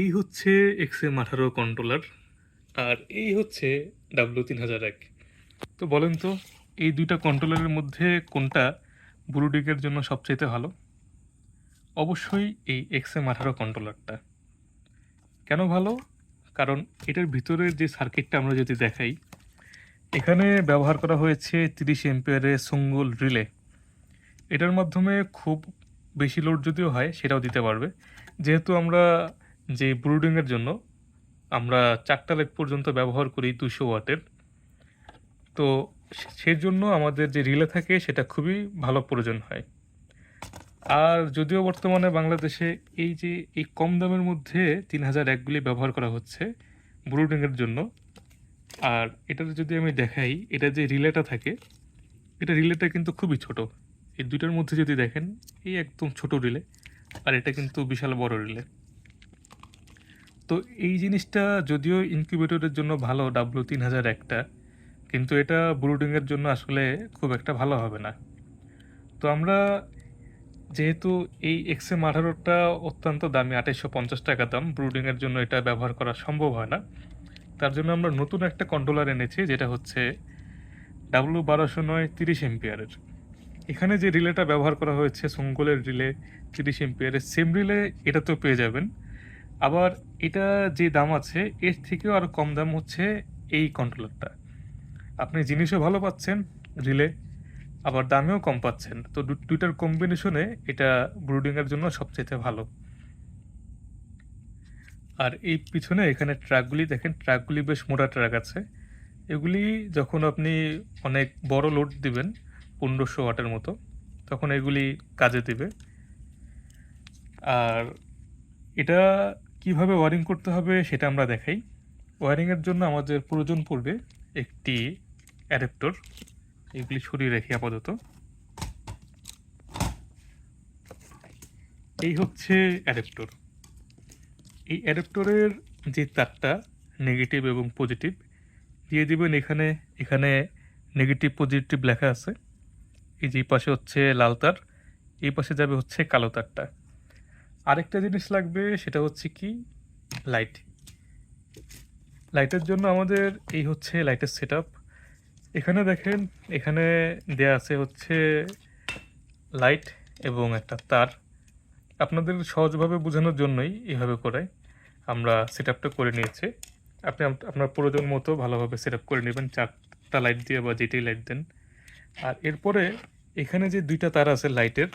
এই হচ্ছে X M আঠারো কন্ট্রোলার আর এই হচ্ছে ডাব্লিউ তিন হাজার এক। তো বলেন তো, এই দুইটা কন্ট্রোলারের মধ্যে কোনটা ব্লুডিকের জন্য সবচাইতে ভালো? অবশ্যই এই এক্স এম আঠারো কন্ট্রোলারটা কেন ভালো? কারণ এটার ভিতরের যে সার্কিটটা আমরা যদি দেখাই, এখানে ব্যবহার করা হয়েছে তিরিশ এম্পিয়ারের সঙ্গল রিলে এটার মাধ্যমে খুব বেশি লোড যদিও হয়, সেটাও দিতে পারবে। যেহেতু আমরা যে ব্রুডিংয়ের জন্য আমরা চারটা লাইট পর্যন্ত ব্যবহার করি দুশো ওয়াটের। তো সেজন্য আমাদের যে রিলে থাকে সেটা খুবই ভালো প্রয়োজন হয়। আর যদিও বর্তমানে বাংলাদেশে এই যে এই কম দামের মধ্যে তিন হাজার একগুলি ব্যবহার করা হচ্ছে ব্রুডিংয়ের জন্য, আর এটাতে যদি আমি দেখাই, এটা যে রিলেটা থাকে, এটা রিলেটা কিন্তু খুবই ছোট। এই দুইটার মধ্যে যদি দেখেন, এই একদম ছোট রিলে, আর এটা কিন্তু বিশাল বড় রিলে। তো এই জিনিসটা যদিও ইনকিউবেটরের জন্য ভালো ডাব্লু তিন হাজার একটা, কিন্তু এটা ব্রুডিংয়ের জন্য আসলে খুব একটা ভালো হবে না। তো আমরা যেহেতু এই এক্সএম আঠারোটা অত্যন্ত দামি, আঠাইশশো পঞ্চাশ টাকা দাম ব্রুডিংয়ের জন্য এটা ব্যবহার করা সম্ভব হয় না। তার জন্য আমরা নতুন একটা কন্ট্রোলার এনেছি, যেটা হচ্ছে ডাব্লু বারোশো নয় তিরিশ এম্পিয়ারের। এখানে যে রিলেটা ব্যবহার করা হয়েছে সঙ্গলের রিলে তিরিশ এম্পিয়ারের সেম রিলে এটা তো পেয়ে যাবেন। আবার এটা যে দাম আছে, এর থেকেও আরও কম দাম হচ্ছে এই কন্ট্রোলারটা আপনি জিনিসও ভালো পাচ্ছেন, রিলে, আবার দামেও কম পাচ্ছেন। তো দুইটার কম্বিনেশনে এটা ব্রুডিংয়ের জন্য সবচেয়ে ভালো। আর এই পিছনে এখানে ট্রাকগুলি দেখেন ট্রাকগুলি বেশ মোটা ট্রাক আছে। এগুলি যখন আপনি অনেক বড় লোড দিবেন, পনেরোশো ওয়াটের মতো, তখন এগুলি কাজে দিবে। আর এটা কীভাবে ওয়ারিং করতে হবে সেটা আমরা দেখাই। ওয়ারিংয়ের জন্য আমাদের প্রয়োজন পড়বে একটি অ্যাডাপ্টর। এগুলি সরিয়ে রেখে আপাতত। এই হচ্ছে অ্যাডাপ্টর। এই অ্যাডাপ্টরের যে তারটা, নেগেটিভ এবং পজিটিভ, দিয়ে দিবেন এখানে এখানে নেগেটিভ, পজিটিভ লেখা আছে। এই যে পাশে হচ্ছে লাল তার, এই পাশে যাবে হচ্ছে কালো তারটা। আরেকটা জিনিস লাগবে, সেটা হচ্ছে কি? লাইট লাইটের জন্য আমাদের এই হচ্ছে লাইটের সেট এখানে দেখেন, এখানে দেয়া আছে হচ্ছে লাইট এবং একটা তার। আপনাদের সহজভাবে বোঝানোর জন্যই এভাবে করে আমরা সেট করে নিয়েছি। আপনি আপনার প্রয়োজন মতো ভালোভাবে সেট করে নেবেন, চারটা লাইট দিয়ে বা যেটাই লাইট দেন। আর এরপরে এখানে যে দুইটা তার আছে লাইটের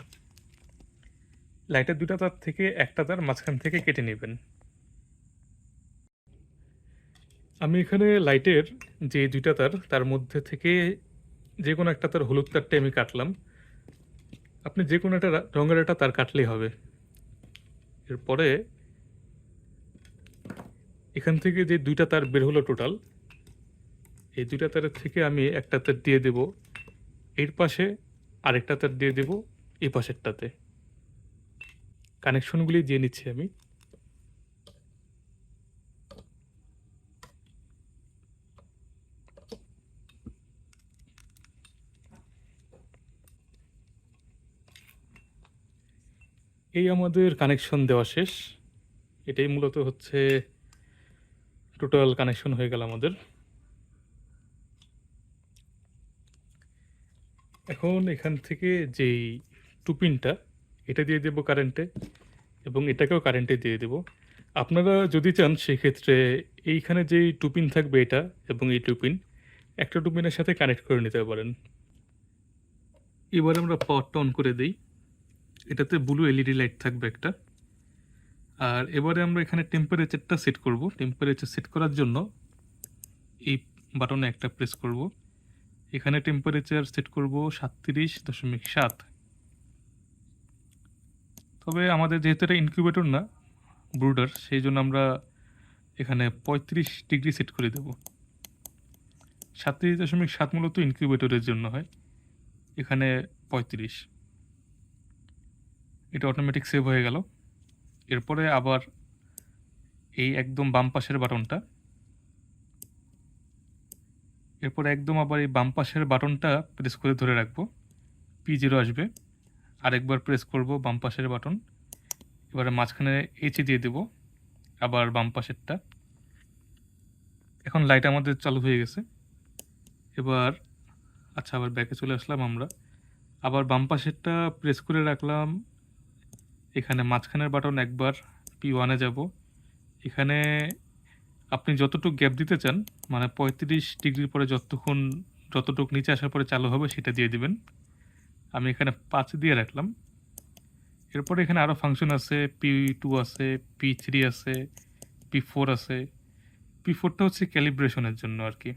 লাইটের দুইটা তার থেকে, একটা তার মাঝখান থেকে কেটে নেবেন। আমি এখানে লাইটের যে দুইটা তার তার মধ্যে থেকে যে কোনো একটা তার হলুদ তারটা আমি কাটলাম। আপনি যে কোনো একটা রঙের একটা তার কাটলেই হবে। এরপরে এখান থেকে যে দুইটা তার বের হলো টোটাল, এই দুইটা তারের থেকে আমি একটা তার দিয়ে দেব। এর পাশে আরেকটা তার দিয়ে দেব এই পাশেরটাতে। কানেকশনগুলি দিয়ে নিচ্ছি আমি। এই আমাদের কানেকশন দেওয়া শেষ। এটাই মূলত হচ্ছে টোটাল কানেকশন হয়ে গেল আমাদের। এখন এখান থেকে যেই টুপিনটা এটা দিয়ে দেবো কারেন্টে এবং এটাকেও কারেন্টে দিয়ে দেবো। আপনারা যদি চান, সেক্ষেত্রে এইখানে যেই টুপিন থাকবে এটা এবং এই টুপিন একটা টুপিনের সাথে কানেক্ট করে নিতে পারেন। এবার আমরা পাওয়ারটা অন করে দিই। এটাতে ব্লু এলইডি লাইট থাকবে একটা। আর এবারে আমরা এখানে টেম্পারেচারটা সেট করব। টেম্পারেচার সেট করার জন্য এই বাটনে একটা প্রেস করব। এখানে টেম্পারেচার সেট করব সাতত্রিশ দশমিক সাত। তবে আমাদের যেহেতু এটা ইনকিউবেটর না ব্রুডার সেই জন্য আমরা এখানে পঁয়ত্রিশ ডিগ্রি সেট করে দেব। সাতত্রিশ দশমিক সাত মূলত ইনকিউবেটরের জন্য হয়। এখানে পঁয়ত্রিশ। এটা অটোমেটিক সেভ হয়ে গেল। এরপরে আবার এই একদম বাম পাশের বাটনটা। এরপর একদম আবার এই বাম পাশের বাটনটা প্রেস করে ধরে রাখব। পি জিরো আসবে। আরেকবার প্রেস করব বাম পাশের বাটন এবারে মাঝখানে এইচ দিয়ে দেব, আবার বাম পাশেরটা। এখন লাইট আমাদের চালু হয়ে গেছে। এবার আচ্ছা আবার ব্যাকে চলে আসলাম আমরা। আবার বাম পাশেরটা প্রেস করে রাখলাম। এখানে মাঝখানের বাটন একবার পি ওয়ানে যাব। এখানে আপনি যতটুকু গ্যাপ দিতে চান মানে পঁয়ত্রিশ ডিগ্রির পরে যতক্ষণ, যতটুকু নিচে আসার পরে চালু হবে, সেটা দিয়ে দিবেন। আমি এখানে পাঁচ দিয়ে রাখলাম। এরপরে এখানে আরও ফাংশন আছে পি টু আছে পি থ্রি আছে পি ফোর আছে। পি ফোরটা হচ্ছে ক্যালিব্রেশনের জন্য আর কি।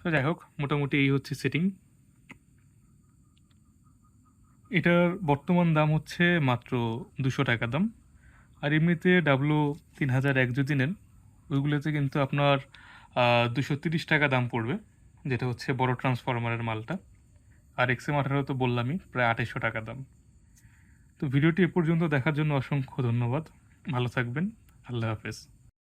তো যাই হোক, মোটামুটি এই হচ্ছে সেটিং এটার বর্তমান দাম হচ্ছে মাত্র দুশো টাকা দাম। আর এমনিতে ডাব্লু তিন হাজার এক যদি নেন, ওইগুলোতে কিন্তু আপনার দুশো তিরিশ টাকা দাম পড়বে, যেটা হচ্ছে বড় ট্রান্সফরমারের মালটা। আর এক্সএম আঠারো তো বললামই, প্রায় আঠাইশশো টাকা দাম। তো ভিডিওটি এ পর্যন্ত দেখার জন্য অসংখ্য ধন্যবাদ। ভালো থাকবেন। আল্লাহ হাফেজ।